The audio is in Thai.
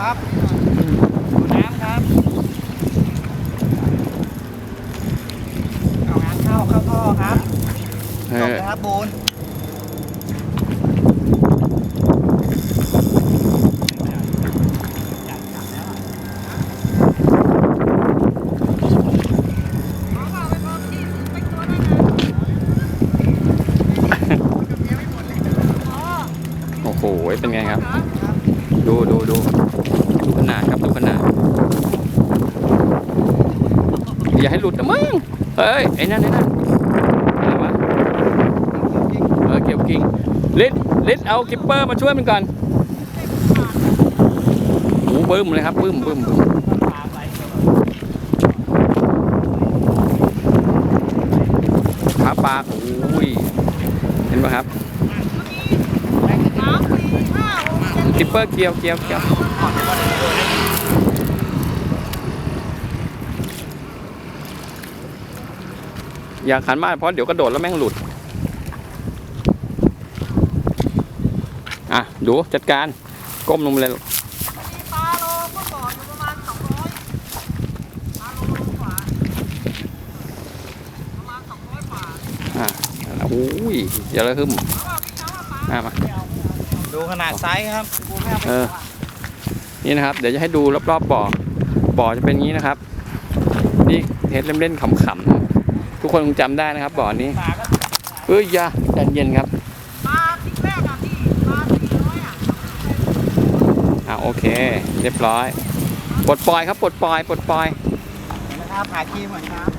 ครับดูน้ำครับเอาน้ำเข้าเข้าท่อครับจบแล้วครับบูนโอ้โห เป็นไงครับ ดูดูดูดูขนาดครับดูขนาดอย่าให้หลุดนะมึงเฮ้ยไอ้นั่นไอ้นั่นอะไรวะเออเกี่ยวกิ่งลิศลิศเอากิปเปอร์มาช่วยมันก่อนโอ้บึ้มเลยครับบึ้มบึ้มบึ้มขาปลาโอ้ยเห็นไหมครับ เปอร์เกี่ยวเกี่ยวเกี่ยวอย่าขันมากเพราะเดี๋ยวกระโดดแล้วแม่งหลุด อะ ดูจัดการ ก้มลงไปเลยปลาโลเมื่อก่อนอยู่ประมาณสองร้อยปลาโลกว่าประมาณสองร้อยกว่าอะอุ้ยอย่าละหึมเอาว่าพี่น้องว่าปลาอะมา ดูขนาดไซส์ครับเออนี่นะครับ เดี๋ยวจะให้ดูรอบๆบ่อ บ่อจะเป็นอย่างนี้นะครับ นี่เทสเล่นๆขำๆทุกคนคงจำได้นะครับ บ่อนี้ปลาก็เอ้ยอยาใจเย็นครับปลาทิ้งแรกอะพี่ปลาสี่ร้อยอะอะโอเค เรียบร้อย ปลดปล่อยครับ ปลดปล่อย ปลดปล่อยนะครับผ่าครีมเหมือนครับ